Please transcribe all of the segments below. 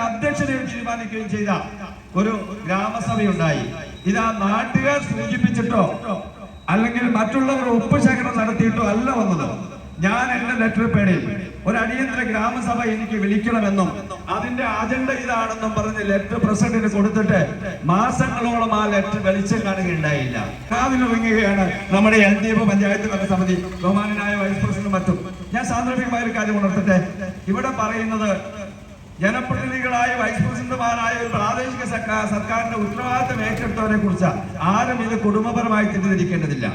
President അധ്യക്ഷതയിൽ തീരുമാനിക്കുകയും ചെയ്ത ഒരു ഗ്രാമസഭയുണ്ടായി. ഇത് ആ നാട്ടുകാർ സൂചിപ്പിച്ചിട്ടോ അല്ലെങ്കിൽ മറ്റുള്ളവർ ഒപ്പുശേഖരണം നടത്തിയിട്ടോ അല്ല വന്നത്. ഞാൻ എന്റെ ലെറ്റർ പേടിൽ ഒരു അടിയന്തര ഗ്രാമസഭ എനിക്ക് വിളിക്കണമെന്നും അതിന്റെ അജണ്ട ഇതാണെന്നും പറഞ്ഞ് ലെറ്റർ പ്രസിഡന്റിന് കൊടുത്തിട്ട് മാസങ്ങളോളം ആ ലെറ്റർ വെളിച്ചം കാണുകയുണ്ടായില്ല. കാതിലൊങ്ങുകയാണ് നമ്മുടെ എൽ ഡി എഫ് പഞ്ചായത്ത് തല സമിതി ബഹുമാനായ വൈസ് പ്രസിഡന്റും മറ്റും. ഞാൻ സാന്ദർഭികമായ ഒരു കാര്യം ഉണർത്തട്ടെ. ഇവിടെ പറയുന്നത് ജനപ്രതിനിധികളായ വൈസ് പ്രസിഡന്റുമാരായ ഒരു പ്രാദേശിക സർക്കാർ സർക്കാരിന്റെ ഉത്തരവാദിത്തം ഏറ്റെടുത്തവരെ കുറിച്ച് ആരും ഇത് കുടുംബപരമായി തെറ്റിദ്ധരിക്കേണ്ടതില്ല.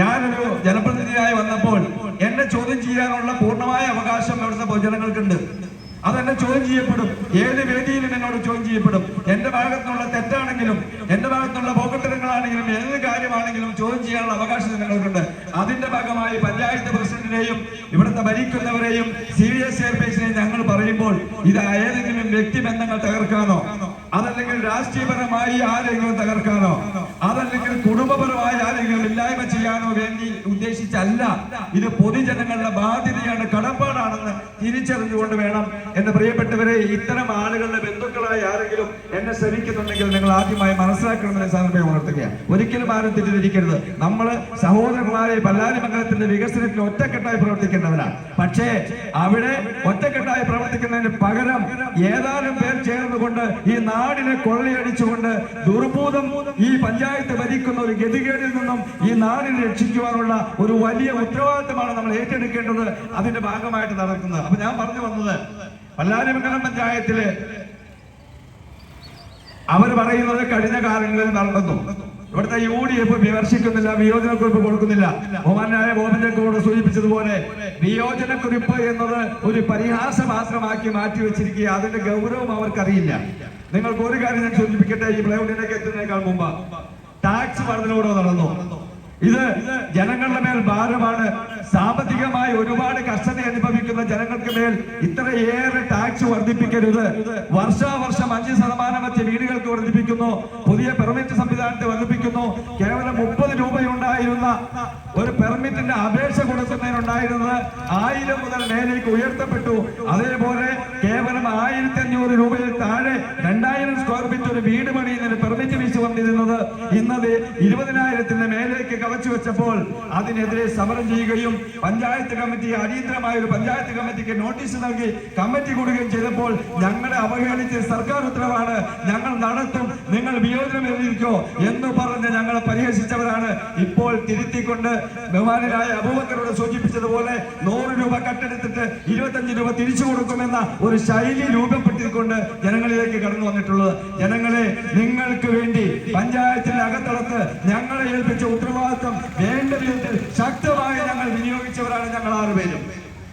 ഞാനൊരു ജനപ്രതിനിധിയായി വന്നപ്പോൾ എന്നെ ചോദ്യം ചെയ്യാനുള്ള പൂർണമായ അവകാശം അവിടുത്തെ പൊതുജനങ്ങൾക്കുണ്ട്. അതെന്നെ ചോദ്യം ചെയ്യപ്പെടും. ഏത് വേദിയിലും എന്നോട് ചോദ്യം ചെയ്യപ്പെടും. എന്റെ ഭാഗത്തുനിന്നുള്ള തെറ്റാണെങ്കിലും എന്റെ ഭാഗത്തുനിന്നുള്ള പോക്കത്തരങ്ങളാണെങ്കിലും ഏത് കാര്യമാണെങ്കിലും ചോദ്യം ചെയ്യാനുള്ള അവകാശം നിങ്ങൾക്കുണ്ട് അതിന്റെ ഭാഗമായി പഞ്ചായത്ത് പ്രസിഡന്റിനെയും ഇവിടുത്തെ ഭരിക്കുന്നവരെയും സി ഡി എസ് ചെയർപേഴ്സിനെയും ഞങ്ങൾ പറയുമ്പോൾ ഇത് ഏതെങ്കിലും വ്യക്തിബന്ധങ്ങൾ തകർക്കാനോ അതല്ലെങ്കിൽ രാഷ്ട്രീയപരമായി ആരെങ്കിലും തകർക്കാനോ അതല്ലെങ്കിൽ കുടുംബപരമായി ആരെങ്കിലും ഇല്ലായ്മ ചെയ്യാനോ വേണ്ടി ഉദ്ദേശിച്ചല്ല. ഇത് പൊതുജനങ്ങളുടെ ബാധ്യതയാണ് കടപ്പാടാണെന്ന് തിരിച്ചറിഞ്ഞുകൊണ്ട് വേണം. എന്റെ പ്രിയപ്പെട്ടവരെ ഇത്തരം ആളുകളുടെ ബന്ധുക്കളായി ആരെങ്കിലും എന്നെ ശ്രമിക്കുന്നുണ്ടെങ്കിൽ നിങ്ങൾ ആദ്യമായി മനസ്സിലാക്കണമെന്ന് സാധനമായി ഉണർത്തുകയാണ് ഒരിക്കലും ആരും തെറ്റിദ്ധരിക്കരുത്. നമ്മൾ സഹോദരങ്ങളായ പല്ലാരി മംഗലത്തിന്റെ വികസനത്തിന് ഒറ്റക്കെട്ടായി പ്രവർത്തിക്കേണ്ടവരാണ്. പക്ഷേ അവിടെ ഒറ്റക്കെട്ടായി പ്രവർത്തിക്കുന്നതിന് പകരം ഏതാനും പേർ ചേർന്നുകൊണ്ട് ഈ നാടിനെ കൊള്ളയടിച്ചുകൊണ്ട് ദുർഭൂതം ഈ പഞ്ചായത്ത് ഭരിക്കുന്ന ഒരു ഗതികേടിൽ നിന്നും ഈ നാടിനെ രക്ഷിക്കുവാനുള്ള ഒരു വലിയ ഉത്തരവാദിത്തമാണ് നമ്മൾ ഏറ്റെടുക്കേണ്ടത് അതിന്റെ ഭാഗമായിട്ട് നടക്കുന്നത്. അപ്പൊ ഞാൻ പറഞ്ഞു വന്നത് പല്ലാരിമംഗലം പഞ്ചായത്തിൽ അവർ പറയുന്നത് കഴിഞ്ഞ കാലങ്ങളിൽ നടന്നു. ഇവിടുത്തെ യു ഡി എഫ് വിമർശിക്കുന്നില്ല വിയോജനക്കുറിപ്പ് കൊടുക്കുന്നില്ല. ബഹുമാനായ ഗോവിന്ദക്കോട് സൂചിപ്പിച്ചതുപോലെ വിയോജനക്കുറിപ്പ് എന്നത് ഒരു പരിഹാസ മാത്രമാക്കി മാറ്റി വെച്ചിരിക്കുക അതിന്റെ ഗൗരവം അവർക്കറിയില്ല. നിങ്ങൾക്ക് ഒരു കാര്യം ഞാൻ സൂചിപ്പിക്കട്ടെ? ഈ പ്ലൈവുഡിനൊക്കെ എത്തുന്നതിനേക്കാൾ മുമ്പ്. ടാക്സ് വർധനയോടെ നടന്നു. ഇത് ജനങ്ങളുടെ മേൽ ഭാരമാണ്. സാമ്പത്തികമായി ഒരുപാട് കഷ്ടത അനുഭവിക്കുന്ന ജനങ്ങൾക്ക് മേൽ ഇത്രയേറെ ടാക്സ് വർദ്ധിപ്പിക്കരുത്. വർഷാവർഷം അഞ്ച് ശതമാനം വെച്ച് വീടുകൾക്ക് വർദ്ധിപ്പിക്കുന്നു. പുതിയ പെർമിറ്റ് സംവിധാനത്തെ വർദ്ധിപ്പിക്കുന്നു. കേവലം മുപ്പത് രൂപയുണ്ടായിരുന്ന ഒരു പെർമിറ്റിന്റെ അപേക്ഷ കൊടുക്കുന്നതിനുണ്ടായിരുന്നത് ആയിരം മുതൽ മേലേക്ക് ഉയർത്തപ്പെട്ടു. അതേപോലെ കേവലം ആയിരത്തി അഞ്ഞൂറ് രൂപയിൽ താഴെ രണ്ടായിരം സ്ക്വയർ ഫീറ്റ് ഒരു വീട് പണിയുന്നതിന് പെർമിറ്റ് വന്നിരുന്നത്. ഇന്നത് ഇരുപതിനായിരത്തിന്റെ മേലേക്ക് കവച്ചു വെച്ചപ്പോൾ അതിനെതിരെ സമരം ചെയ്യുകയും പഞ്ചായത്ത് കമ്മിറ്റി അടിയന്തരമായ ഒരു പഞ്ചായത്ത് കമ്മിറ്റിക്ക് നോട്ടീസ് നൽകി കമ്മിറ്റി കൂടുകയും ചെയ്തപ്പോൾ ഞങ്ങളെ അവഹേളിച്ച് സർക്കാർ ഉത്തരവാണ്. ഞങ്ങൾ നടത്തും നിങ്ങൾ വിയോജനം എഴുതിയിരിക്കോ എന്ന് പറഞ്ഞ് ഞങ്ങളെ പരിഹസിച്ചവരാണ്. ഇപ്പോൾ തിരുത്തിക്കൊണ്ട് ബഹുമാനരായ അബൂബക്കറോട് സൂചിപ്പിച്ചതുപോലെ നൂറ് രൂപ കട്ടെടുത്തിട്ട് ഇരുപത്തഞ്ച് രൂപ തിരിച്ചു കൊടുക്കുമെന്ന ഒരു ശൈലി രൂപപ്പെട്ടിക്കൊണ്ട് ജനങ്ങളിലേക്ക് കടന്നു വന്നിട്ടുള്ളത്. ജനങ്ങളെ നിങ്ങൾക്ക് വേണ്ടി പഞ്ചായത്തിന്റെ അകത്തളത്ത് ഞങ്ങളെ ഏൽപ്പിച്ച ഉത്തരവാദിത്വം വേണ്ട വിധത്തിൽ ശക്തമായി ഞങ്ങൾ വിനിയോഗിച്ചവരാണ് ഞങ്ങൾ ആറുപേരും.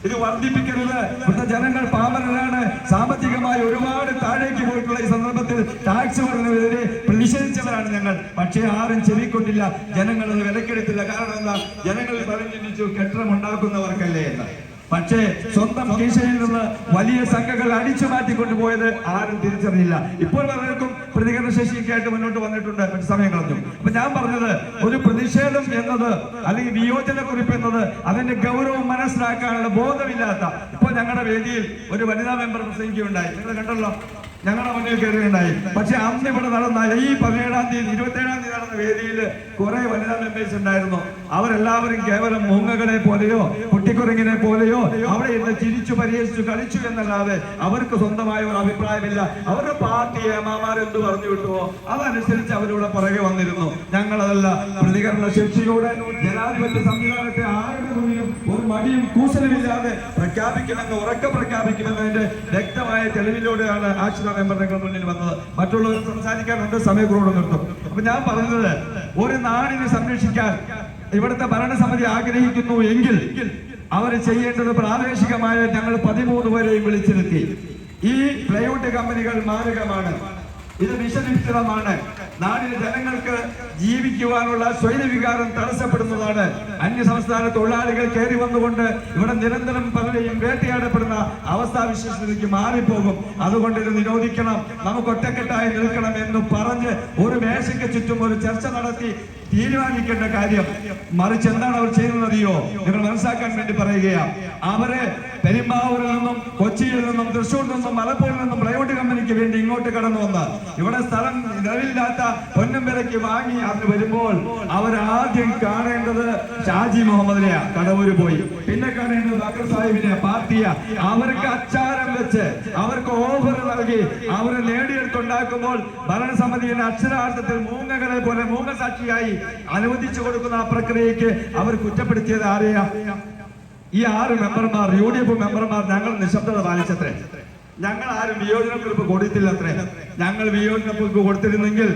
ഇത് വർദ്ധിപ്പിക്കരുത്. ഇവിടുത്തെ ജനങ്ങൾ പാമരരാണ് സാമ്പത്തികമായി ഒരുപാട് താഴേക്ക് പോയിട്ടുള്ള ഈ സന്ദർഭത്തിൽ ടാക്സ് വർധനവിനെതിരെ പ്രതിഷേധിച്ചവരാണ് ഞങ്ങൾ. പക്ഷേ ആരും ചെവിക്കൊണ്ടില്ല ജനങ്ങൾ അത് വിലക്കെടുത്തില്ല. കാരണം എന്താ? ജനങ്ങൾ പറഞ്ഞു കെട്ടിടം ഉണ്ടാക്കുന്നവർക്കല്ലേ എന്ന്. പക്ഷേ സ്വന്തം കീശയിൽ നിന്ന് വലിയ സംഘങ്ങൾ അടിച്ചു മാറ്റിക്കൊണ്ട് പോയത് ആരും തിരിച്ചറിയില്ല ഇപ്പോൾ പലർക്കും പ്രതികരണ ശേഷിയൊക്കെ ആയിട്ട് മുന്നോട്ട് വന്നിട്ടുണ്ട്. മറ്റു സമയം കളഞ്ഞു. അപ്പൊ ഞാൻ പറഞ്ഞത് ഒരു പ്രതിഷേധം എന്നത് അല്ലെങ്കിൽ വിയോജന കുറിപ്പ് എന്നത് അതിന്റെ ഗൗരവം മനസ്സിലാക്കാനുള്ള ബോധമില്ലാത്ത ഇപ്പോൾ ഞങ്ങളുടെ വേദിയിൽ ഒരു വനിതാ മെമ്പർ പ്രസംഗിക്കുകയുണ്ടായി. നിങ്ങൾ കണ്ടല്ലോ? ഞങ്ങളുടെ മുന്നിൽ കയറുകയുണ്ടായി. പക്ഷെ അന്ന് ഇവിടെ നടന്ന ഈ പതിനേഴാം തീയതി ഇരുപത്തേഴാം തീയതി നടന്ന വേദിയിൽ കുറെ വനിതാ മെമ്പേഴ്സ് ഉണ്ടായിരുന്നു. അവരെല്ലാവരും കേവലം മൂങ്ങകളെ പോലെയോ കുട്ടിക്കുരങ്ങിനെ പോലെയോ അവിടെ ഇന്ന് ചിരിച്ചു പരിഹരിച്ചു കളിച്ചു എന്നല്ലാതെ അവർക്ക് സ്വന്തമായ ഒരു അഭിപ്രായമില്ല. അവരുടെ പാർട്ടി ഏമാമാരെന്ത് പറഞ്ഞു വിട്ടുവോ അതനുസരിച്ച് അവരിവിടെ പുറകെ വന്നിരുന്നു. ഞങ്ങളതല്ല പ്രതികരണ ശേഷിയോടെ ജനാധിപത്യ സംവിധാനത്തെ ആരുടെ മുന്നിലും മടിയും കൂസലുമില്ലാതെ പ്രഖ്യാപിക്കുമെന്ന് ഉറക്കെ പ്രഖ്യാപിക്കുമെന്നതിന്റെ വ്യക്തമായ തെളിവിലൂടെയാണ് ആശ്രിത മെമ്പർ ഞങ്ങൾ മുന്നിൽ വന്നത്. മറ്റുള്ളവർ സംസാരിക്കാനുണ്ട് സമയക്കൂടെ നിർത്തും. അപ്പൊ ഞാൻ പറഞ്ഞത് ഒരു നാടിനെ സംരക്ഷിക്കാൻ ഇവിടുത്തെ ഭരണസമിതി ആഗ്രഹിക്കുന്നു എങ്കിൽ അവർ ചെയ്യേണ്ടത് പ്രാദേശികമായ ഞങ്ങൾ പതിമൂന്ന് പേരെയും വിളിച്ചിരുത്തി. ഈ പ്ലൈവുഡ് കമ്പനികൾ മാരകമാണ്. ഇത് വിഷനിശ്ചിതമാണ് നാടിലെ ജനങ്ങൾക്ക് ജീവിക്കുവാനുള്ള സ്വൈരവികാരം തടസ്സപ്പെടുന്നതാണ്. അന്യ സംസ്ഥാന തൊഴിലാളികൾ കയറി വന്നുകൊണ്ട് ഇവിടെ നിരന്തരം പലരെയും വേട്ടയാടപ്പെടുന്ന അവസ്ഥാവിശേഷത്തിലേക്ക് മാറിപ്പോകും. അതുകൊണ്ട് ഇത് നിരോധിക്കണം. നമുക്ക് ഒറ്റക്കെട്ടായി നിൽക്കണം എന്ന് പറഞ്ഞ് ഒരു മേശയ്ക്ക് ചുറ്റും ഒരു ചർച്ച നടത്തി തീരുമാനിക്കേണ്ട കാര്യം. മറിച്ച് എന്താണ് അവർ ചെയ്യുന്നതറിയോ നിങ്ങൾ മനസ്സിലാക്കാൻ വേണ്ടി പറയുകയാണ്. അവരെ പെരുമ്പാവൂരിൽ നിന്നും കൊച്ചിയിൽ നിന്നും തൃശ്ശൂരിൽ നിന്നും മലപ്പുറയിൽ നിന്നും പ്രൈവറ്റ് കമ്പനിക്ക് വേണ്ടി ഇങ്ങോട്ട് കടന്നു വന്ന് ഇവിടെ സ്ഥലം നിലവില്ലാത്ത പൊന്നും വാങ്ങി അതിന് വരുമ്പോൾ അവരാദ്യം കാണേണ്ടത് ഷാജി മുഹമ്മദിനെയാ. കടവൂര് പോയി. പിന്നെ കാണേണ്ടത് ബക്കർ സാഹിബിനെ പാർട്ടിയ. അവർക്ക് അച്ചാരം വെച്ച് അവർക്ക് ഓഫർ നൽകി അവരെ നേടിയെടുത്തുണ്ടാക്കുമ്പോൾ ഭരണസമിതിയുടെ അക്ഷരാർത്ഥത്തിൽ മൂങ്ങകളെ പോലെ മൂങ്ങസാക്ഷിയായി അനുവദിച്ചു കൊടുക്കുന്ന ആ പ്രക്രിയയ്ക്ക് അവർ കുറ്റപ്പെടുത്തിയത് ആരെയാ? ഈ ആറ് മെമ്പർമാർ യു ഡി എഫ് മെമ്പർമാർ ഞങ്ങൾ നിശബ്ദത പാലിച്ചത്രേ. ഞങ്ങൾ ആരും വിയോജനക്കുറിപ്പ് കൊടുത്തില്ലത്രേ. ഞങ്ങൾ വിയോജനക്കുറിപ്പ് കൊടുത്തിരുന്നെങ്കിൽ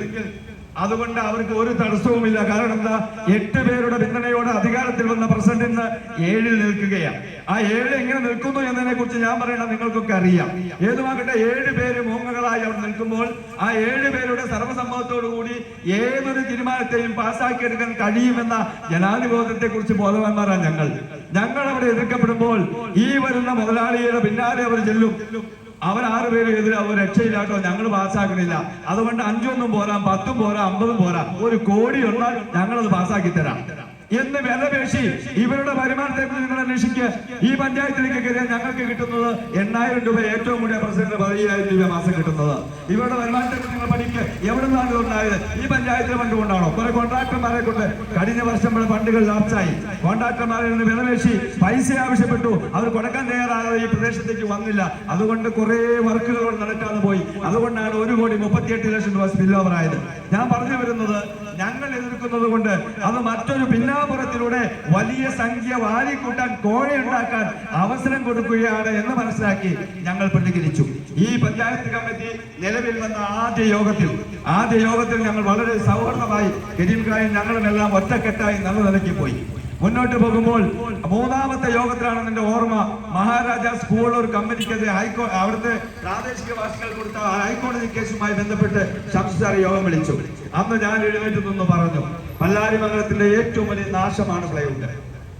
അതുകൊണ്ട് അവർക്ക് ഒരു തടസ്സവുമില്ല. കാരണം എന്താ? എട്ട് പേരുടെ പിന്തുണയോടെ അധികാരത്തിൽ വന്ന പ്രസിഡന്റ് ഇന്ന് ഏഴിൽ നിൽക്കുകയാണ്. ആ ഏഴ് എങ്ങനെ നിൽക്കുന്നു എന്നതിനെ കുറിച്ച് ഞാൻ പറയണം നിങ്ങൾക്കൊക്കെ അറിയാം. ഏതുമാകട്ടെ ഏഴ് പേര് മൂങ്ങകളായി അവിടെ നിൽക്കുമ്പോൾ ആ ഏഴ് പേരുടെ സർവസമ്മതത്തോടു കൂടി ഏതൊരു തീരുമാനത്തെയും പാസ്സാക്കിയെടുക്കാൻ കഴിയുമെന്ന ജനാധിപത്യത്തെ കുറിച്ച് ബോധവാന്മാരാണ് ഞങ്ങൾ. ഞങ്ങൾ അവിടെ എതിർക്കപ്പെടുമ്പോൾ ഈ വരുന്ന മുതലാളിയുടെ പിന്നാലെ അവർ ചെല്ലും. അവർ ആറുപേരും എതിരെ അവർ രക്ഷയില്ലാട്ടോ ഞങ്ങൾ പാസ്സാക്കണില്ല. അതുകൊണ്ട് അഞ്ചൊന്നും പോരാ പത്തും പോരാ അമ്പതും പോരാ. ഒരു കോടി ഉള്ള ഞങ്ങളത് പാസ്സാക്കി തരാം. എന്ന് വിലപേശി ഇവരുടെ വരുമാനത്തെ കുറിച്ച് നിങ്ങൾ അന്വേഷിക്കുക ഈ പഞ്ചായത്തിലേക്ക് കയറിയാൽ ഞങ്ങൾക്ക് കിട്ടുന്നത് എണ്ണായിരം രൂപ ഏറ്റവും കൂടിയ പ്രസിഡന്റ് പതിനായിരം രൂപ മാസം കിട്ടുന്നത്. ഇവരുടെ വരുമാനത്തെ കുറിച്ച് നിങ്ങൾ പഠിക്കുക എവിടെ നിന്നാണ് ഉണ്ടായത്? ഈ പഞ്ചായത്തിലെ ഫണ്ട് കൊണ്ടാണോ? കുറെ കോൺട്രാക്ടർമാരെ കൊണ്ട് കഴിഞ്ഞ വർഷം ഫണ്ടുകൾ ലാപ്സായി കോൺട്രാക്ടർമാരിൽ നിന്ന് വിലപേശി. പൈസ ആവശ്യപ്പെട്ടു. അവർ കൊടുക്കാൻ തയ്യാറാകാതെ ഈ പ്രദേശത്തേക്ക് വന്നില്ല. അതുകൊണ്ട് കുറെ വർക്കുകൾ നടക്കാതെ പോയി. അതുകൊണ്ടാണ് ഒരു കോടി മുപ്പത്തിയെട്ട് ലക്ഷം രൂപ സ്പിൽ ഓവർ ആയത്. ഞാൻ പറഞ്ഞു വരുന്നത് ഞങ്ങൾ എതിർക്കുന്നത് കൊണ്ട് അത് മറ്റൊരു പിന്നാപുറത്തിലൂടെ വലിയ സംഖ്യ വാരിക്കൂട്ടാൻ കോഴയുണ്ടാക്കാൻ അവസരം കൊടുക്കുകയാണ് എന്ന് മനസ്സിലാക്കി ഞങ്ങൾ പ്രതികരിച്ചു. ഈ പഞ്ചായത്ത് കമ്മിറ്റി നിലവിൽ വന്ന ആദ്യ യോഗത്തിൽ ആദ്യ യോഗത്തിൽ ഞങ്ങൾ വളരെ സൗഹൃദമായി ഗരീബ് ഞങ്ങളും എല്ലാം ഒറ്റക്കെട്ടായി നല്ല നിലയ്ക്ക് പോയി മുന്നോട്ട് പോകുമ്പോൾ മൂന്നാമത്തെ യോഗത്തിലാണ് എന്റെ ഓർമ്മ. മഹാരാജാസ് സ്കൂൾ ഒരു കമ്പനിക്കെതിരെ ഹൈക്കോ അവിടുത്തെ പ്രാദേശിക വാസികൾ കൊടുത്ത ഹൈക്കോടതി കേസുമായി ബന്ധപ്പെട്ട് ശംസുസാർ യോഗം വിളിച്ചു. അന്ന് ഞാൻ എഴുന്നേറ്റ് നിന്ന് പറഞ്ഞു പല്ലാരിമംഗലത്തിന്റെ ഏറ്റവും വലിയ നാശമാണ് പ്ലൈവുഡ്.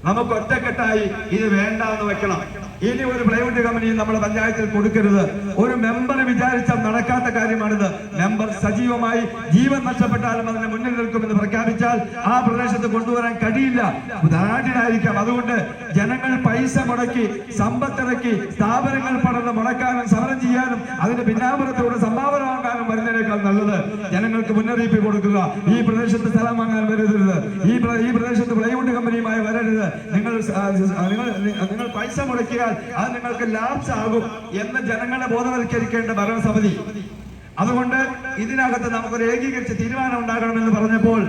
നമുക്ക് ഒറ്റക്കെട്ടായി ഇത് വേണ്ട എന്ന് വെക്കണം. ഇനി ഒരു പ്ലൈവുഡ് കമ്പനി നമ്മുടെ പഞ്ചായത്തിൽ കൊടുക്കരുത്. ഒരു മെമ്പർ വിചാരിച്ചാൽ നടക്കാത്ത കാര്യമാണിത്. മെമ്പർ സജീവമായി ജീവൻ നഷ്ടപ്പെട്ടാലും അതിനെ മുന്നിൽ നിൽക്കുമെന്ന് പ്രഖ്യാപിച്ചാൽ ആ പ്രദേശത്ത് കൊണ്ടുവരാൻ കഴിയില്ല. നാട്ടിലായിരിക്കാം അതുകൊണ്ട് ജനങ്ങൾ പൈസ മുടക്കി സമ്പത്തിറക്കി സ്ഥാപനങ്ങൾ പടർന്ന് മുടക്കാനും സമരം ചെയ്യാനും അതിന്റെ പിന്നാമ്പുറത്തോട് സംഭാവന വാങ്ങാനും വരുന്നതിനേക്കാൾ നല്ലത് ജനങ്ങൾക്ക് മുന്നറിയിപ്പ് കൊടുക്കുക. ഈ പ്രദേശത്ത് സ്ഥലം വാങ്ങാൻ വരരുത്. ഈ ഈ പ്രദേശത്ത് പ്ലൈവുഡ് കമ്പനിയുമായി വരരുത്. നിങ്ങൾ നിങ്ങൾ നിങ്ങൾ പൈസ മുടക്കിയാൽ അത് നിങ്ങൾക്ക് ലാപ്സ് ആകും എന്ന് ജനങ്ങളെ ബോധവൽക്കരിക്കേണ്ട ഭരണസമിതി. അതുകൊണ്ട് ഇതിനകത്ത് നമുക്കൊരു ഏകീകരിച്ച തീരുമാനം ഉണ്ടാകണമെന്ന് പറഞ്ഞപ്പോൾ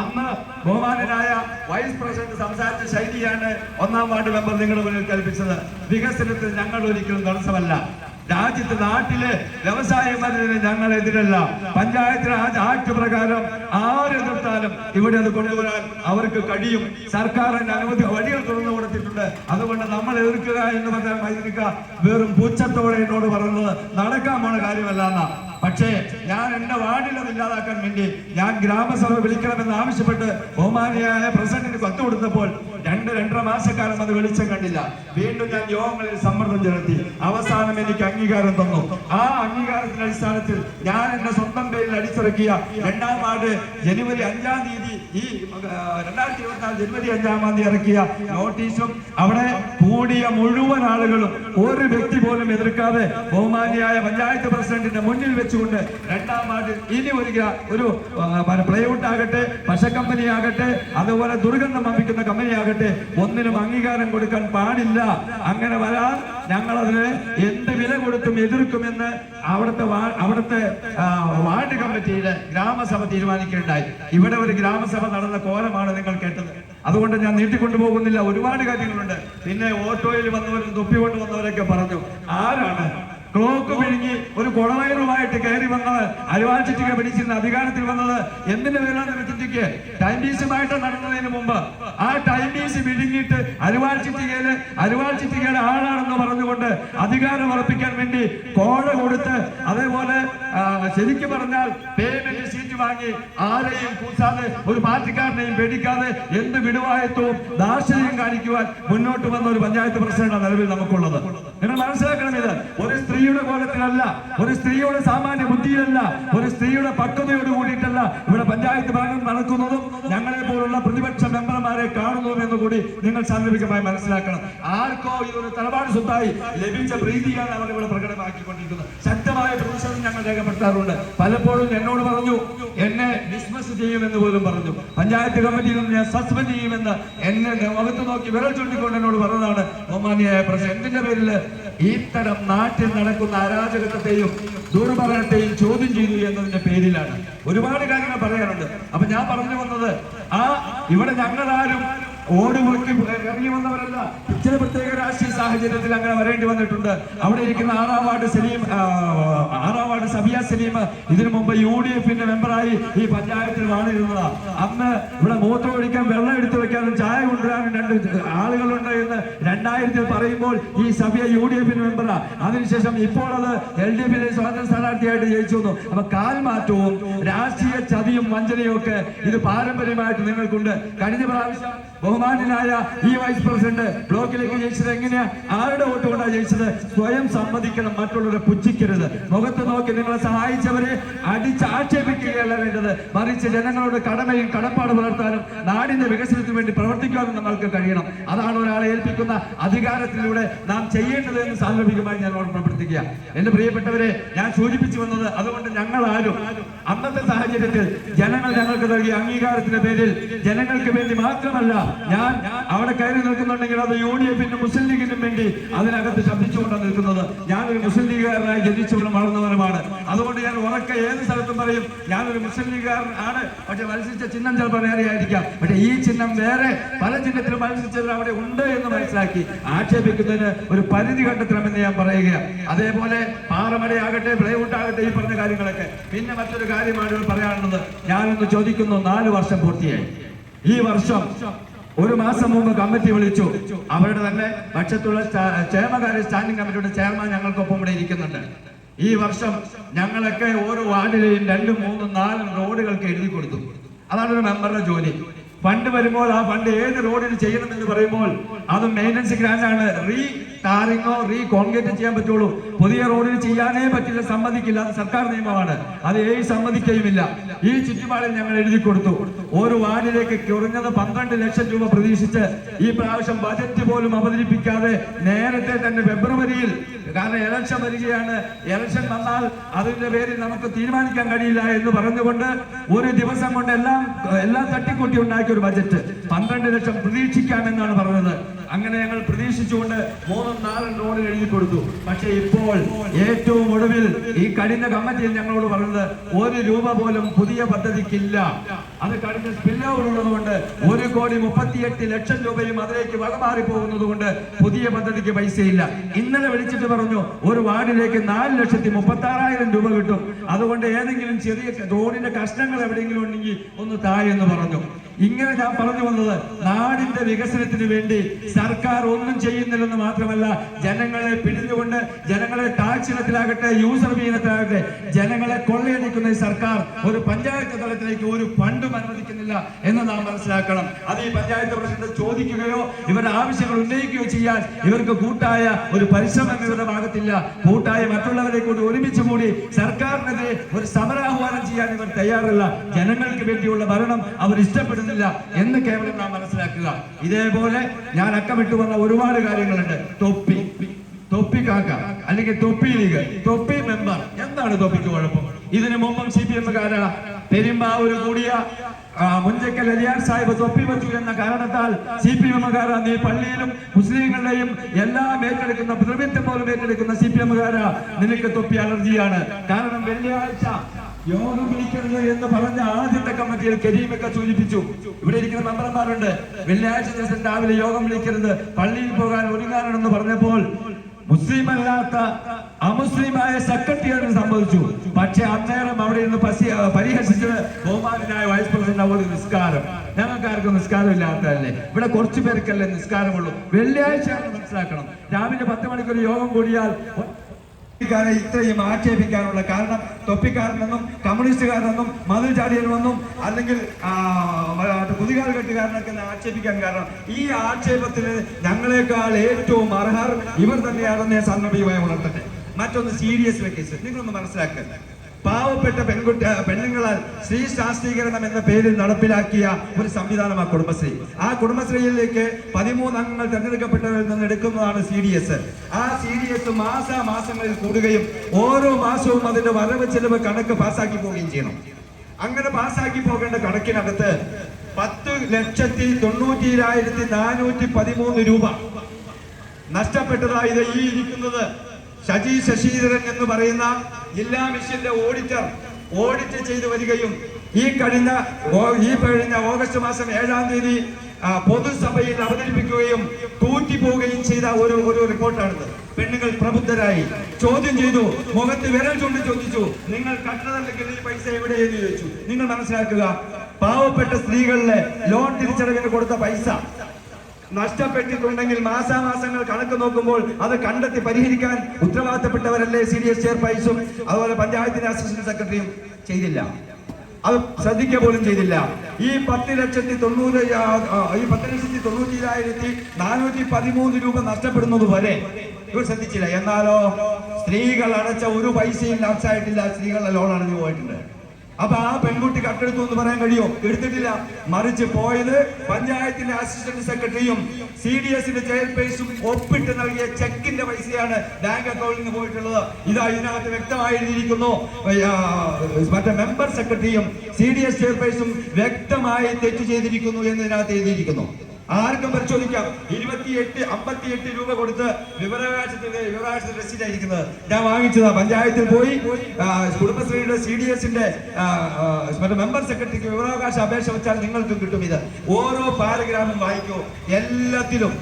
അന്ന് ബഹുമാനനായ വൈസ് പ്രസിഡന്റ് സംസാരിച്ച ശൈലിയാണ് ഒന്നാം വാർഡ് മെമ്പർ നിങ്ങളുടെ മുന്നിൽ കൽപ്പിച്ചത് വികസനത്തിൽ ഞങ്ങൾ ഒരിക്കലും തടസ്സമല്ല. രാജ്യത്ത് നാട്ടിൽ വ്യവസായ വരുന്നതിന് ഞങ്ങൾ എതിരല്ല. പഞ്ചായത്ത് രാജ് ആക്ട് പ്രകാരം ആരെതിർത്താലും ഇവിടെ അത് കൊണ്ടുവരാൻ അവർക്ക് കഴിയും. സർക്കാർ അതിന് അനുമതി വഴികൾ തുറന്നു കൊടുത്തിട്ടുണ്ട്. അതുകൊണ്ട് നമ്മൾ എതിർക്കുക എന്ന് പറഞ്ഞാൽ മൈത്രിക വെറും പൂച്ചത്തോടെ എന്നോട് പറയുന്നത് നടക്കാമാണ് കാര്യമല്ല എന്നാ. പക്ഷേ ഞാൻ എന്റെ വാർഡിൽ ഇല്ലാതാക്കാൻ വേണ്ടി ഞാൻ ഗ്രാമസഭ വിളിക്കണമെന്ന് ആവശ്യപ്പെട്ട് ബഹുമാനിയായ പ്രസിഡന്റിന് കത്ത് കൊടുത്തപ്പോൾ രണ്ട് രണ്ടര മാസക്കാലം അത് വെളിച്ചം കണ്ടില്ല. വീണ്ടും ഞാൻ യോഗങ്ങളിൽ സമ്മർദ്ദം ചെലുത്തി. അവസാനം എനിക്ക് അംഗീകാരം തന്നു. ആ അംഗീകാരത്തിന്റെ അടിസ്ഥാനത്തിൽ ഞാൻ എന്റെ സ്വന്തം പേരിൽ അടിച്ചിറക്കിയ രണ്ടാം വാർഡ് ജനുവരി അഞ്ചാം തീയതി ഈ രണ്ടായിരത്തി ഇരുപത്തിനാല് ജനുവരി അഞ്ചാം തീയതി ഇറക്കിയ നോട്ടീസും അവിടെ കൂടിയ മുഴുവൻ ആളുകളും ഒരു വ്യക്തി പോലും എതിർക്കാതെ ബഹുമാനിയായ പഞ്ചായത്ത് പ്രസിഡന്റിന്റെ മുന്നിൽ വെച്ചുകൊണ്ട് രണ്ടാം വാർഡിൽ ഇനി ഒരു ഒരു പ്ലേഔട്ട് ആകട്ടെ പശക്കമ്പനി ആകട്ടെ അതുപോലെ ദുർഗന്ധം അമ്പിക്കുന്ന കമ്പനി ആകട്ടെ ഒന്നിനും അംഗീകാരം കൊടുക്കാൻ പാടില്ല. അങ്ങനെ വരാൻ ഞങ്ങൾ അതിന് എന്ത് വില കൊടുത്തും എതിർക്കുമെന്ന് അവിടുത്തെ അവിടുത്തെ വാർഡ് കമ്മിറ്റിയിലെ ഗ്രാമസഭ തീരുമാനിക്കുകയുണ്ടായി. ഇവിടെ ഒരു ഗ്രാമസഭ നടന്ന കോലമാണ് നിങ്ങൾ കേട്ടത്. അതുകൊണ്ട് ഞാൻ നീട്ടിക്കൊണ്ടു പോകുന്നില്ല ഒരുപാട് കാര്യങ്ങളുണ്ട്. പിന്നെ ഓട്ടോയിൽ വന്നവരും തൊപ്പി കൊണ്ട് വന്നവരൊക്കെ പറഞ്ഞു ആരാണ് ക്ലോക്ക് പിഴിഞ്ഞ് ഒരു കുളവയറുമായിട്ട് കയറി വന്നത് അലുവാൽ ചുറ്റിക പിടിച്ചിരുന്ന അധികാരത്തിൽ വന്നത് എന്തിന്റെ പേരാണ് ചുറ്റിക്ക്? ടൈം പീസുമായിട്ട് നടന്നതിന് മുമ്പ് ആ ടൈം പീസ് വിഴുങ്ങിയിട്ട് അലുവാൽ ചുറ്റികയിൽ അലുവാൽ ചുറ്റികയുടെ ആളാണെന്ന് പറഞ്ഞുകൊണ്ട് അധികാരം ഉറപ്പിക്കാൻ വേണ്ടി കോഴ കൊടുത്ത് അതേപോലെ ശരിക്കും പറഞ്ഞാൽ പേയ്മെന്റ് സീറ്റ് വാങ്ങി ആരെയും കൂസാതെ ഒരു പാർട്ടിക്കാരനെയും പേടിക്കാതെ എന്ത് വിടുവായത്വവും ദാർശനികം കാണിക്കുവാൻ മുന്നോട്ട് വന്ന ഒരു പഞ്ചായത്ത് പ്രസിഡന്റാണ് നിലവിൽ നമുക്കുള്ളത്. നിങ്ങൾ മനസ്സിലാക്കണം ഇത്. ഒരു സ്ത്രീയുടെ കോലത്തിലല്ല ഒരു സ്ത്രീയുടെ സാമാന്യ ബുദ്ധിയിലല്ല ഒരു സ്ത്രീയുടെ പക്വതയോട് കൂടിയിട്ടല്ല ഇവിടെ പഞ്ചായത്ത് ഭരണം നടക്കുന്നതും ഞങ്ങളെ പോലുള്ള പ്രതിപക്ഷ മെമ്പർമാരെ കാണുന്നതും എന്ന് കൂടി നിങ്ങൾ സാമീപികമായി മനസ്സിലാക്കണം. ആർക്കോ ഇതൊരു തലപാട് സ്വത്തായി ലഭിച്ച പ്രീതിയാണ് അവർ ഇവിടെ പ്രകടമാക്കിക്കൊണ്ടിരിക്കുന്നത്. ശക്തമായ പ്രതിഷേധം ഞങ്ങൾ രേഖപ്പെടുത്താറുണ്ട്. പലപ്പോഴും എന്നോട് പറഞ്ഞു എന്നെ ഡിസ്മസ് ചെയ്യുമെന്ന് പോലും പറഞ്ഞു. പഞ്ചായത്ത് കമ്മിറ്റിയിൽ നിന്ന് ഞാൻ സസ്പെൻഡ് ചെയ്യുമെന്ന് എന്നെ മുഖത്ത് നോക്കി വിരൽ ചൂണ്ടിക്കൊണ്ട് എന്നോട് പറഞ്ഞതാണ് ബഹുമാനിയായ പ്രസിഡന്റിന്റെ പേരിൽ ഇത്തരം നാട്ടിൽ നടക്കുന്ന അരാജകത്വത്തെയും ദുർഭരണത്തെയും ചോദ്യം ചെയ്തു എന്നതിന്റെ പേരിലാണ്. ഒരുപാട് കാര്യങ്ങൾ പറയാറുണ്ട് അപ്പൊ ഞാൻ പറഞ്ഞു വന്നത് ആ ഇവിടെ ഞങ്ങളാരും ഓട് പൊട്ടി ഇറങ്ങി വന്നവരല്ല. ചില പ്രത്യേക രാഷ്ട്രീയ സാഹചര്യത്തിൽ അങ്ങനെ വരേണ്ടി വന്നിട്ടുണ്ട്. അവിടെ ഇരിക്കുന്ന ആറാം വാർഡ് സലീം ആറാം വാർഡ് സബിയ സലീം ഇതിനു മുമ്പ് യു ഡി എഫിന്റെ മെമ്പറായി ഈ പഞ്ചായത്തിൽ വാണിരുന്നതാ. അന്ന് ഇവിടെ മൂത്രം ഒഴിക്കാൻ വെള്ളം എടുത്തു വെക്കാനും ചായ കൊണ്ടുവരാനും രണ്ട് ആളുകളുണ്ട് എന്ന് രണ്ടായിരത്തിൽ പറയുമ്പോൾ ഈ സഭയ യു ഡി എഫിന്റെ മെമ്പറാ. അതിനുശേഷം ഇപ്പോൾ അത് എൽ ഡി എഫിലെ സ്വാതന്ത്ര്യ സ്ഥാനാർത്ഥിയായിട്ട് ജയിച്ചു വന്നു. അപ്പൊ കാൽമാറ്റവും രാഷ്ട്രീയ ചതിയും വഞ്ചനയും ഒക്കെ ഇത് പാരമ്പര്യമായിട്ട് നിങ്ങൾക്കുണ്ട്. കഴിഞ്ഞ പ്രാവശ്യം ബഹുമാനായ ഈ വൈസ് പ്രസിഡന്റ് ബ്ലോക്കിലേക്ക് ജയിച്ചത് എങ്ങനെയാ? ആരുടെ വോട്ട് കൊണ്ടാണ് ജയിച്ചത്? സ്വയം സമ്മതിക്കണം മറ്റുള്ളവരെ പുച്ഛിക്കരുത്. മുഖത്ത് നോക്കി നിങ്ങളെ സഹായിച്ചവരെ അടിച്ച് അടിച്ചാക്ഷേപിക്കുകയല്ല വേണ്ടത്. മറിച്ച് ജനങ്ങളോട് കടമയും കടപ്പാട് പുലർത്താനും നാടിന്റെ വികസനത്തിന് വേണ്ടി പ്രവർത്തിക്കാനും നമ്മൾക്ക് കഴിയണം. അതാണ് ഒരാളെ ഏൽപ്പിക്കുന്ന അധികാരത്തിലൂടെ നാം ചെയ്യേണ്ടത് എന്ന് സാന്ദർഭികമായി ഞാൻ ഓർമ്മപ്പെടുത്തുക എന്റെ പ്രിയപ്പെട്ടവരെ ഞാൻ സൂചിപ്പിച്ചു വന്നത് അതുകൊണ്ട് ഞങ്ങൾ ആരും അന്നത്തെ സാഹചര്യത്തിൽ ജനങ്ങൾ ഞങ്ങൾക്ക് നൽകിയ അംഗീകാരത്തിന്റെ പേരിൽ ജനങ്ങൾക്ക് വേണ്ടി മാത്രമല്ല ഞാൻ അവിടെ കയറി നിൽക്കുന്നുണ്ടെങ്കിൽ അത് യു ഡി എഫിനും മുസ്ലിം ലീഗിനും വേണ്ടി അതിനകത്ത് ശബ്ദിച്ചുകൊണ്ടാണ് നിൽക്കുന്നത്. ഞാനൊരു മുസ്ലിം ലീഗുകാരനായി ജനിച്ചവരും വളർന്നവരുമാണ് അതുകൊണ്ട് ഞാൻ ഉറക്കെ ഏത് സ്ഥലത്തും പറയും ഞാനൊരു മുസ്ലിം ലീഗുകാരൻ ആണ്. പക്ഷെ മത്സരിച്ച ചിഹ്നം ചിലപ്പോൾ വേറെ ആയിരിക്കാം. പക്ഷെ ഈ ചിഹ്നം വേറെ പല ചിഹ്നത്തിലും മത്സരിച്ചവർ അവിടെ ഉണ്ട് എന്ന് മനസ്സിലാക്കി ആക്ഷേപിക്കുന്നതിന് ഒരു പരിധി കണ്ടെത്തണമെന്ന് ഞാൻ പറയുകയാണ്. അതേപോലെ പാറമടയാകട്ടെ പ്ലൈവുഡ് ആകട്ടെ ഈ പറഞ്ഞ കാര്യങ്ങളൊക്കെ. പിന്നെ മറ്റൊരു കാര്യമാണ് പറയാനുള്ളത്. ഞാനൊന്ന് ചോദിക്കുന്നു നാല് വർഷം പൂർത്തിയായി. ഈ വർഷം ഒരു മാസം മുമ്പ് കമ്മിറ്റി വിളിച്ചു. അവരുടെ തന്നെ പക്ഷത്തുള്ള ക്ഷേമകാര്യ സ്റ്റാൻഡിംഗ് കമ്മിറ്റിയുടെ ചെയർമാൻ ഞങ്ങൾക്കൊപ്പം ഇവിടെ ഇരിക്കുന്നുണ്ട്. ഈ വർഷം ഞങ്ങളൊക്കെ ഓരോ വാർഡിലെയും രണ്ടും മൂന്നും നാലും റോഡുകൾക്ക് എഴുതി കൊടുത്തു. അതാണ് ഒരു മെമ്പറുടെ ജോലി. ഫണ്ട് വരുമ്പോൾ ആ ഫണ്ട് ഏത് റോഡിന് ചെയ്യണം എന്ന് പറയുമ്പോൾ അത് മെയിന്റനൻസ് ഗ്രാൻഡാണ്. റീ ടാറിങ്ങോ റീ കോൺക്രീറ്റ് ചെയ്യാൻ പറ്റുള്ളൂ. പുതിയ റോഡിന് ചെയ്യാനേ പറ്റില്ല സമ്മതിക്കില്ല. അത് സർക്കാർ നിയമമാണ്. അത് ഏ സമ്മതിക്കുകയുമില്ല. ഈ ചുറ്റുപാടിൽ ഞങ്ങൾ എഴുതി കൊടുത്തു. ഒരു വാർഡിലേക്ക് കുറഞ്ഞത് പന്ത്രണ്ട് ലക്ഷം രൂപ പ്രതീക്ഷിച്ച് ഈ പ്രാവശ്യം ബജറ്റ് പോലും അവതരിപ്പിക്കാതെ നേരത്തെ തന്നെ ഫെബ്രുവരിയിൽ കാരണം ഇലക്ഷൻ വരികയാണ്. ഇലക്ഷൻ വന്നാൽ അതിന്റെ പേരിൽ നമുക്ക് തീരുമാനിക്കാൻ കഴിയില്ല എന്ന് പറഞ്ഞുകൊണ്ട് ഒരു ദിവസം കൊണ്ട് എല്ലാം എല്ലാം തട്ടിക്കൂട്ടി ഉണ്ടാക്കിയ ഒരു ബജറ്റ് പന്ത്രണ്ട് ലക്ഷം പ്രതീക്ഷിക്കാമെന്നാണ് പറഞ്ഞത്. അങ്ങനെ ഞങ്ങൾ പ്രതീക്ഷിച്ചുകൊണ്ട് മൂന്നും നാലും റോഡ് എഴുതി കൊടുത്തു. പക്ഷേ ഇപ്പോൾ ഏറ്റവും ഒടുവിൽ ഈ കഠിന കമ്മിറ്റിയിൽ ഞങ്ങളോട് പറഞ്ഞത് ഒരു രൂപ പോലും പുതിയ പദ്ധതിക്കില്ല. അത് കഴിഞ്ഞ സ്പിൽ കൊണ്ട് ഒരു കോടി മുപ്പത്തിയെട്ട് ലക്ഷം രൂപയും അതിലേക്ക് വകമാറി പോകുന്നത് കൊണ്ട് പുതിയ പദ്ധതിക്ക് പൈസയില്ല. ഇന്നലെ വിളിച്ചിട്ട് പറഞ്ഞു ഒരു വാർഡിലേക്ക് നാല് ലക്ഷത്തി മുപ്പത്തി ആറായിരം രൂപ കിട്ടും. അതുകൊണ്ട് ഏതെങ്കിലും ചെറിയ റോഡിന്റെ കഷ്ടങ്ങൾ എവിടെയെങ്കിലും ഉണ്ടെങ്കിൽ ഒന്ന് താഴെ എന്ന് പറഞ്ഞു. ഇങ്ങനെ ഞാൻ പറഞ്ഞു വന്നത് നാടിന്റെ വികസനത്തിന് വേണ്ടി സർക്കാർ ഒന്നും ചെയ്യുന്നില്ലെന്ന് മാത്രമല്ല ജനങ്ങളെ പിടിഞ്ഞുകൊണ്ട് ജനങ്ങളെ ടാക്സ് ഇനത്തിലാകട്ടെ യൂസർ ഇനത്തിലാകട്ടെ ജനങ്ങളെ കൊള്ളയടിക്കുന്ന ഈ സർക്കാർ ഒരു പഞ്ചായത്ത് തലത്തിലേക്ക് ഒരു ഫണ്ടും അനുവദിക്കുന്നില്ല എന്ന് നാം മനസ്സിലാക്കണം. അത് ഈ പഞ്ചായത്ത് പ്രസിഡന്റ് ചോദിക്കുകയോ ഇവരുടെ ആവശ്യങ്ങൾ ഉന്നയിക്കുകയോ ചെയ്യാൻ ഇവർക്ക് കൂട്ടായ ഒരു പരിശ്രമം ഇവരുടെ ഭാഗത്തില്ല. കൂട്ടായ മറ്റുള്ളവരെ കൂടി ഒരുമിച്ച് കൂടി സർക്കാരിനെതിരെ ഒരു സമരാഹ്വാനം ചെയ്യാൻ ഇവർ തയ്യാറല്ല. ജനങ്ങൾക്ക് വേണ്ടിയുള്ള ഭരണം അവർ ഇഷ്ടപ്പെടുന്നില്ല എന്ന് കേവലം നാം മനസ്സിലാക്കുക. ഇതേപോലെ ഞാൻ അക്കമിട്ട് വന്ന ഒരുപാട് കാര്യങ്ങളുണ്ട്. തൊപ്പി. തൊപ്പി കാക്ക. അല്ലെങ്കിൽ തൊപ്പി ലീഗ്. തൊപ്പി മെമ്പർ. എന്താണ് തൊപ്പിക്ക് കുഴപ്പം? ഇതിനു മുമ്പും സി പി എമ്മുകാരാ പെരുമ്പാവൂര് കൂടിയ മുഞ്ചക്കൽ അലിയാർ സാഹിബ് തൊപ്പി വെച്ചു എന്ന കാരണത്താൽ സി പി എമ്മുകാര നീ പള്ളിയിലും മുസ്ലിങ്ങളുടെയും എല്ലാം ഏറ്റെടുക്കുന്ന പ്രതിനിധിത്വം പോലും ഏറ്റെടുക്കുന്ന സി പി എമ്മുകാര നിനക്ക് തൊപ്പി അലർജിയാണ്. കാരണം വെള്ളിയാഴ്ച യോഗം വിളിക്കുന്നത് എന്ന് പറഞ്ഞ ആദ്യത്തെ കമ്മിറ്റിയിൽ കരീമൊക്കെ സൂചിപ്പിച്ചു. ഇവിടെ ഇരിക്കുന്ന മെമ്പർമാരുണ്ട്. വെള്ളിയാഴ്ച ദിവസം രാവിലെ യോഗം വിളിക്കരുത്. പള്ളിയിൽ പോകാൻ ഒരുങ്ങാനെന്ന് പറഞ്ഞപ്പോൾ മുസ്ലിം അല്ലാത്ത അമുസ്ലിമായ സെക്രട്ടറിയാണ് സംഭവിച്ചു പക്ഷെ അന്നേരം അവിടെ നിന്ന് പസി പരിഹസിച്ചത് ബഹുമാനായ വൈസ് പ്രസിഡന്റ് ഒരു നിസ്കാരം. ഞങ്ങൾക്ക് ആർക്കും നിസ്കാരം ഇല്ലാത്തതല്ലേ? ഇവിടെ കുറച്ചു പേർക്കല്ലേ നിസ്കാരമുള്ളൂ. വെള്ളിയാഴ്ചയാണ് മനസ്സിലാക്കണം. രാവിലെ പത്ത് മണിക്കൊരു യോഗം കൂടിയാൽ ക്കാരെ ഇത്രയും ആക്ഷേപിക്കാനുള്ള കാരണം തൊപ്പിക്കാരനെന്നും കമ്മ്യൂണിസ്റ്റുകാരനെന്നും മതിൽ ചാടിയനെന്നും അല്ലെങ്കിൽ കുതികാൽ കെട്ടുകാരനൊക്കെ ആക്ഷേപിക്കാൻ കാരണം. ഈ ആക്ഷേപത്തിന് ഞങ്ങളെക്കാൾ ഏറ്റവും അർഹർ ഇവർ തന്നെയാണെന്ന് ഞാൻ സാന്ദർഭികമായി ഉണർത്തട്ടെ. മറ്റൊന്ന് സീരിയസ് കേസ്. നിങ്ങളൊന്ന് മനസ്സിലാക്കുക പാവപ്പെട്ട പെൺകുട്ടി പെണ്ണുങ്ങളാൽ സ്ത്രീ ശാസ്ത്രീകരണം എന്ന പേരിൽ നടപ്പിലാക്കിയ ഒരു സംവിധാനമാണ് കുടുംബശ്രീ. ആ കുടുംബശ്രീയിലേക്ക് പതിമൂന്ന് അംഗങ്ങൾ തെരഞ്ഞെടുക്കപ്പെട്ടവരിൽ നിന്ന് എടുക്കുന്നതാണ് സി ഡി എസ്. ആ സി ഡി എസ് മാസാമാസങ്ങളിൽ കൂടുകയും ഓരോ മാസവും അതിന്റെ വരവ് ചെലവ് കണക്ക് പാസ്സാക്കി പോവുകയും ചെയ്യണം. അങ്ങനെ പാസ്സാക്കി പോകേണ്ട കണക്കിനകത്ത് പത്ത് ലക്ഷത്തി തൊണ്ണൂറ്റിരായിരത്തി നാനൂറ്റി പതിമൂന്ന് രൂപ നഷ്ടപ്പെട്ടതായി ഇരിക്കുന്നത്. ശശി ശശീധരൻ എന്ന് പറയുന്ന ജില്ലാ മിഷന്റെ ഓഡിറ്റർ ഓഡിറ്റ് ചെയ്തു വരികയും ഈ കഴിഞ്ഞ ഈ കഴിഞ്ഞ ഓഗസ്റ്റ് മാസം ഏഴാം തീയതി പൊതുസഭയിൽ അവതരിപ്പിക്കുകയും തൂറ്റി പോവുകയും ചെയ്ത ഒരു ഒരു റിപ്പോർട്ടാണിത്. പെണ്ണുങ്ങൾ പ്രബുദ്ധരായി. ചോദ്യം ചെയ്തു. മുഖത്ത് വിരൽ ചൂണ്ടി ചോദിച്ചു. നിങ്ങൾ കട്ടതല്ലെങ്കിൽ ഈ പൈസ എവിടെയെന്ന് ചോദിച്ചു. നിങ്ങൾ മനസ്സിലാക്കുക പാവപ്പെട്ട സ്ത്രീകളിലെ ലോൺ തിരിച്ചടവിന് കൊടുത്ത പൈസ നഷ്ടപ്പെട്ടിട്ടുണ്ടെങ്കിൽ മാസാമാസങ്ങൾ കണക്ക് നോക്കുമ്പോൾ അത് കണ്ടെത്തി പരിഹരിക്കാൻ ഉത്തരവാദിത്തപ്പെട്ടവരല്ലേ സി ഡി എസ് ചെയർപേഴ്സും? അതുപോലെ പഞ്ചായത്തിന്റെ അസിസ്റ്റന്റ് സെക്രട്ടറിയും ചെയ്തില്ല. അത് ശ്രദ്ധിക്കുക പോലും ചെയ്തില്ല. ഈ പത്ത് ലക്ഷത്തി തൊണ്ണൂറ് ഈ പത്ത് ലക്ഷത്തി തൊണ്ണൂറ്റിരായിരത്തി നാനൂറ്റി പതിമൂന്ന് രൂപ നഷ്ടപ്പെടുന്നത് വരെ ഇവർ ശ്രദ്ധിച്ചില്ല. എന്നാലോ സ്ത്രീകൾ അടച്ച ഒരു പൈസയും ലാപ്സായിട്ടില്ല സ്ത്രീകളുടെ ലോൺ അടഞ്ഞു പോയിട്ടുണ്ട്. അപ്പൊ ആ പെൺകുട്ടി കട്ടെടുത്തു എന്ന് പറയാൻ കഴിയോ? എടുത്തിട്ടില്ല. മറിച്ച് പോയത് പഞ്ചായത്തിന്റെ അസിസ്റ്റന്റ് സെക്രട്ടറിയും സി ഡി എസിന്റെ ചെയർപേഴ്സും ഒപ്പിട്ട് നൽകിയ ചെക്കിന്റെ പൈസയാണ് ബാങ്ക് അക്കൗണ്ടിൽ നിന്ന് പോയിട്ടുള്ളത്. ഇതാ ഇതിനകത്ത് വ്യക്തമായി എഴുതിയിരിക്കുന്നു ആ, മറ്റേ മെമ്പർ സെക്രട്ടറിയും സി ഡി എസ് ചെയർപേഴ്സും വ്യക്തമായി തെറ്റ് ചെയ്തിരിക്കുന്നു എന്നതിനകത്ത് എഴുതിയിരിക്കുന്നു. ആർക്കും പരിശോധിക്കാം ഇരുപത്തിയെട്ട് അമ്പത്തിയെട്ട് രൂപ കൊടുത്ത് വിവരാവകാശത്തിന്റെ വിവരാവകാശത്തിന്റെ രസീത് ആയിരിക്കുന്നത്. ഞാൻ വാങ്ങിച്ചതാ. പഞ്ചായത്തിൽ പോയി കുടുംബശ്രീയുടെ സി ഡി എസിന്റെ മെമ്പർ സെക്രട്ടറിക്ക് വിവരാവകാശ അപേക്ഷ വെച്ചാൽ നിങ്ങൾക്ക് കിട്ടും ഇത്. ഓരോ പാരഗ്രാഫും വായിക്കൂ. എല്ലാത്തിലും.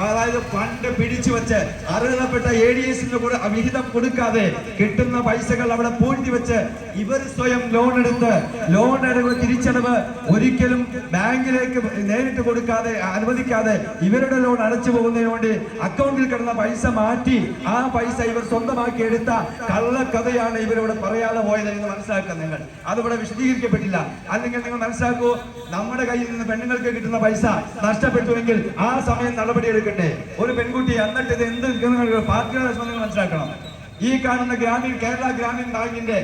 അതായത് ഫണ്ട് പിടിച്ചു വെച്ച് അർഹതപ്പെട്ട എ ഡി എസിന് കൂടെ വിഹിതം കൊടുക്കാതെ കിട്ടുന്ന പൈസകൾ അവിടെ പൂഴ്ത്തി വെച്ച് ഇവർ സ്വയം ലോൺ എടുത്ത് ലോൺ അടവ് തിരിച്ചടവ് ഒരിക്കലും ബാങ്കിലേക്ക് നേരിട്ട് കൊടുക്കാതെ അനുവദിക്കാതെ ഇവരുടെ ലോൺ അടച്ചു പോകുന്നതിന് വേണ്ടി അക്കൗണ്ടിൽ കിടന്ന പൈസ മാറ്റി ആ പൈസ ഇവർ സ്വന്തമാക്കി എടുത്ത കള്ളക്കഥയാണ് ഇവരോട് പറയാതെ പോയത് എന്ന് മനസ്സിലാക്കുക നിങ്ങൾ. അതിവിടെ വിശദീകരിക്കപ്പെട്ടില്ല. അല്ലെങ്കിൽ നിങ്ങൾ മനസ്സിലാക്കൂ നമ്മുടെ കയ്യിൽ നിന്ന് പെണ്ണുങ്ങൾക്ക് കിട്ടുന്ന പൈസ നഷ്ടപ്പെട്ടുവെങ്കിൽ ആ സമയം നടപടിയെടുക്കട്ടെ ഒരു പെൺകുട്ടി എന്നിട്ട് ഇത് എന്ത് നിൽക്കുന്ന പാർട്ടിയുടെ മനസ്സിലാക്കണം. ഈ കാണുന്ന ഗ്രാമീൺ കേരള ഗ്രാമീൺ ബാങ്കിന്റെ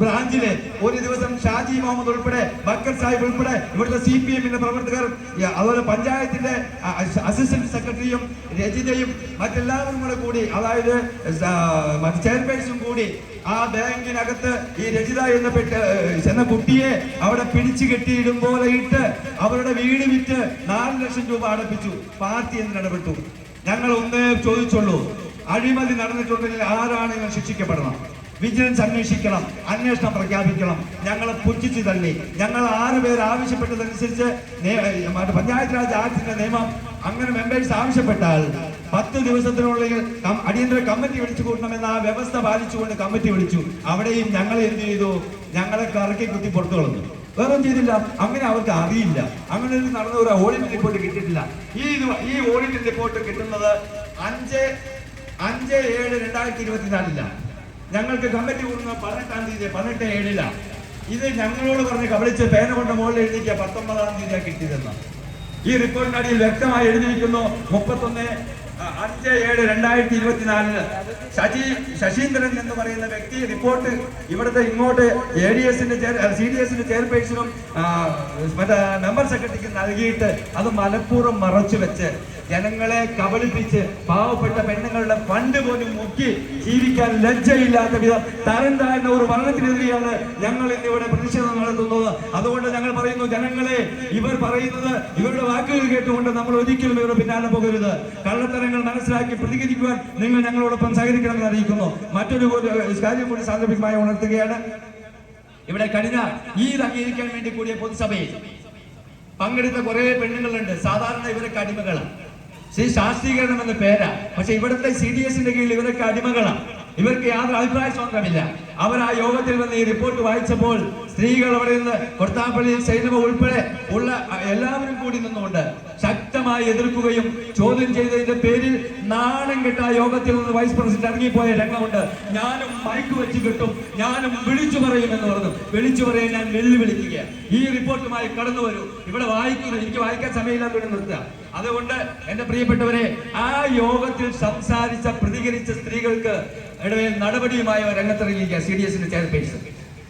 ബ്രാഞ്ചിലെ ഒരു ദിവസം ഷാജി മുഹമ്മദ് ഉൾപ്പെടെ ബക്കർ സാഹിബ് ഉൾപ്പെടെ ഇവിടുത്തെ സി പി എമ്മിന്റെ പ്രവർത്തകർ അതുപോലെ പഞ്ചായത്തിന്റെ അസിസ്റ്റന്റ് സെക്രട്ടറിയും രജിതയും മറ്റെല്ലാവരും കൂടെ കൂടി അതായത് ചെയർപേഴ്സും കൂടി ആ ബാങ്കിനകത്ത് ഈ രചിത എന്ന പെട്ട് എന്ന കുട്ടിയെ അവിടെ പിടിച്ചു കെട്ടിയിടും പോലെ ഇട്ട് അവരുടെ വീട് വിറ്റ് നാല് ലക്ഷം രൂപ അടപ്പിച്ചു. പാർട്ടി എന്തിനിടപെട്ടു ഞങ്ങൾ ഒന്നേ ചോദിച്ചുള്ളൂ. അഴിമതി നടന്നിട്ടുണ്ടെങ്കിൽ ആരാണ് ഇവർ ശിക്ഷിക്കപ്പെടണം? വിജിലൻസ് അന്വേഷിക്കണം അന്വേഷണം പ്രഖ്യാപിക്കണം. ഞങ്ങളെ പുച്ഛിച്ചു തള്ളി. ഞങ്ങൾ ആറ് പേർ ആവശ്യപ്പെട്ടതനുസരിച്ച് പഞ്ചായത്ത് രാജ് ആക്ടിന്റെ നിയമം അങ്ങനെ മെമ്പേഴ്സ് ആവശ്യപ്പെട്ടാൽ പത്ത് ദിവസത്തിനുള്ളിൽ അടിയന്തര കമ്മിറ്റി വിളിച്ചു കൂട്ടണമെന്ന് ആ വ്യവസ്ഥ പാലിച്ചുകൊണ്ട് കമ്മിറ്റി വിളിച്ചു. അവിടെയും ഞങ്ങൾ എന്ത് ചെയ്തു? ഞങ്ങളെ കറക്കി കുത്തി പുറത്തു കളഞ്ഞു. വേറെ ചെയ്തില്ല. അങ്ങനെ അവർക്ക് അറിയില്ല. അങ്ങനെ നടന്ന ഒരു ഓഡിറ്റ് റിപ്പോർട്ട് കിട്ടിയിട്ടില്ല. ഈ ഈ ഓഡിറ്റ് റിപ്പോർട്ട് കിട്ടുന്നത് അഞ്ച് അഞ്ച് ഏഴ് രണ്ടായിരത്തി ഇരുപത്തിനാലിലാണ്. ഞങ്ങൾക്ക് കമ്മിറ്റി കൂടുന്ന പതിനെട്ടാം തീയതി പതിനെട്ട് ഏഴിലാണ് ഇത് ഞങ്ങളോട് പറഞ്ഞ് കബളിച്ച് പേന കൊണ്ട് മുകളിൽ എഴുതിക്കുക പത്തൊമ്പതാം തീയതി കിട്ടിയതെന്ന്. ഈ റിപ്പോർട്ടിന്റെ അടിയിൽ വ്യക്തമായി എഴുതിയിരിക്കുന്നു മുപ്പത്തൊന്ന് അഞ്ച് ഏഴ് രണ്ടായിരത്തി ഇരുപത്തിനാലിന് ശശി ശശീന്ദ്രൻ എന്ന് പറയുന്ന വ്യക്തി റിപ്പോർട്ട് ഇവിടുത്തെ ഇങ്ങോട്ട് എ ഡി എസിന്റെ സി ഡി എസിന്റെ ചെയർപേഴ്സണും മറ്റേ മെമ്പർ സെക്രട്ടറിക്ക് നൽകിയിട്ട് അത് മനഃപൂർവം മറച്ചു വെച്ച് ജനങ്ങളെ കബളിപ്പിച്ച് പാവപ്പെട്ട പെണ്ണുങ്ങളുടെ ഫണ്ട് പോലും മുക്കി ജീവിക്കാൻ ലജ്ജയില്ലാത്ത വിധം തരം താഴ്ന്ന ഒരു ഭരണത്തിനെതിരെയാണ് ഞങ്ങൾ ഇന്ന് ഇവിടെ പ്രതിഷേധം നടത്തുന്നത്. അതുകൊണ്ട് ഞങ്ങൾ പറയുന്നു ജനങ്ങളെ ഇവർ പറയുന്നത് ഇവരുടെ വാക്കുകൾ കേട്ടുകൊണ്ട് നമ്മൾ ഒരിക്കലും ഇവരുടെ പിന്നാലെ പോകരുത്. കള്ളത്തരങ്ങൾ മനസ്സിലാക്കി പ്രതികരിക്കുവാൻ നിങ്ങൾ ഞങ്ങളോടൊപ്പം സഹകരിക്കണമെന്ന് അറിയിക്കുന്നു. മറ്റൊരു കാര്യം കൂടി സാന്ദർഭികമായി ഉണർത്തുകയാണ്. ഇവിടെ കഴിഞ്ഞ ഈ അംഗീകരിക്കാൻ വേണ്ടി കൂടിയ പൊതുസഭയിൽ പങ്കെടുത്ത കുറെ പെണ്ണുങ്ങളുണ്ട്. സാധാരണ ഇവരൊക്കെ അടിമകളാണ്. ശ്രീ ശാസ്ത്രീകരണം എന്ന പേരാ. പക്ഷെ ഇവിടുത്തെ സി ഡി എസിന്റെ കീഴിൽ ഇവരൊക്കെ അടിമകളാണ് ഇവർക്ക് യാതൊരു അഭിപ്രായ സ്വാതന്ത്ര്യമില്ല. അവർ ആ യോഗത്തിൽ വന്ന് ഈ റിപ്പോർട്ട് വായിച്ചപ്പോൾ സ്ത്രീകൾ അവിടെ നിന്ന് കൊട്ടാപ്പള്ളിയിൽ സൈനിക ഉൾപ്പെടെ ഉള്ള എല്ലാവരും കൂടി നിന്നുകൊണ്ട് ശക്തമായി എതിർക്കുകയും ചോദ്യം ചെയ്തതിന്റെ പേരിൽ നാണം കെട്ട യോഗത്തിൽ നിന്ന് വൈസ് പ്രസിഡന്റ് ഇറങ്ങിപ്പോയ രംഗമുണ്ട്. ഞാനും മൈക്ക് വെച്ച് കിട്ടും. ഞാനും വിളിച്ചു പറയും എന്ന് പറഞ്ഞു. വിളിച്ചു പറയാൻ ഞാൻ വെല്ലുവിളിക്കുക ഈ റിപ്പോർട്ടുമായി കടന്നു വരൂ ഇവിടെ വായിക്കുന്നു എനിക്ക് വായിക്കാൻ സമയമില്ലാത്തതുകൊണ്ട് നിർത്തുക. അതുകൊണ്ട് എന്റെ പ്രിയപ്പെട്ടവരെ ആ യോഗത്തിൽ സംസാരിച്ച പ്രതികരിച്ച സ്ത്രീകൾക്ക് നടപടിയുമായി രംഗത്തിറങ്ങിയിരിക്കുക സി ഡി എസിന്റെ ചെയർപേഴ്സൺ.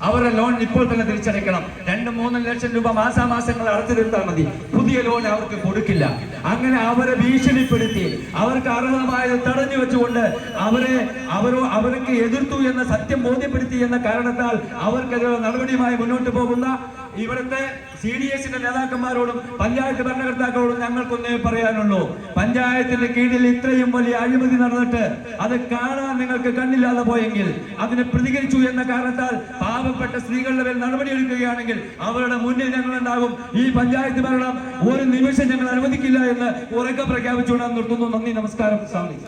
അവരുടെ ലോൺ ഇപ്പോൾ തന്നെ തിരിച്ചടയ്ക്കണം. രണ്ട് മൂന്ന് ലക്ഷം രൂപ മാസാമാസങ്ങൾ അടച്ചു തീർത്താൽ മതി. പുതിയ ലോൺ അവർക്ക് കൊടുക്കില്ല. അങ്ങനെ അവരെ ഭീഷണിപ്പെടുത്തി. അവർക്ക് അർഹമായത് തടഞ്ഞു വെച്ചുകൊണ്ട് അവരെ അവരോ അവർക്ക് എതിർത്തു എന്ന സത്യം ബോധ്യപ്പെടുത്തി എന്ന കാരണത്താൽ അവർക്കെതിരെ നടപടിയുമായി മുന്നോട്ട് പോകുന്ന ഇവിടുത്തെ സി ഡി എസിന്റെ നേതാക്കന്മാരോടും പഞ്ചായത്ത് ഭരണകർത്താക്കളോടും ഞങ്ങൾക്കൊന്നേ പറയാനുള്ളൂ. പഞ്ചായത്തിന്റെ കീഴിൽ ഇത്രയും വലിയ അഴിമതി നടന്നിട്ട് അത് കാണാൻ നിങ്ങൾക്ക് കണ്ണില്ലാതെ പോയെങ്കിൽ അതിന് പ്രതികരിച്ചു എന്ന കാരണത്താൽ പാവപ്പെട്ട സ്ത്രീകളുടെ മേൽ നടപടിയെടുക്കുകയാണെങ്കിൽ അവരുടെ മുന്നിൽ ഞങ്ങൾ ഉണ്ടാകും ഈ പഞ്ചായത്ത് ഭരണം ഒരു നിമിഷം ഞങ്ങൾ അനുവദിക്കില്ല എന്ന് ഉറക്കെ പ്രഖ്യാപിച്ചുകൊണ്ട് നിർത്തുന്നു. നന്ദി നമസ്കാരം. സ്വാമി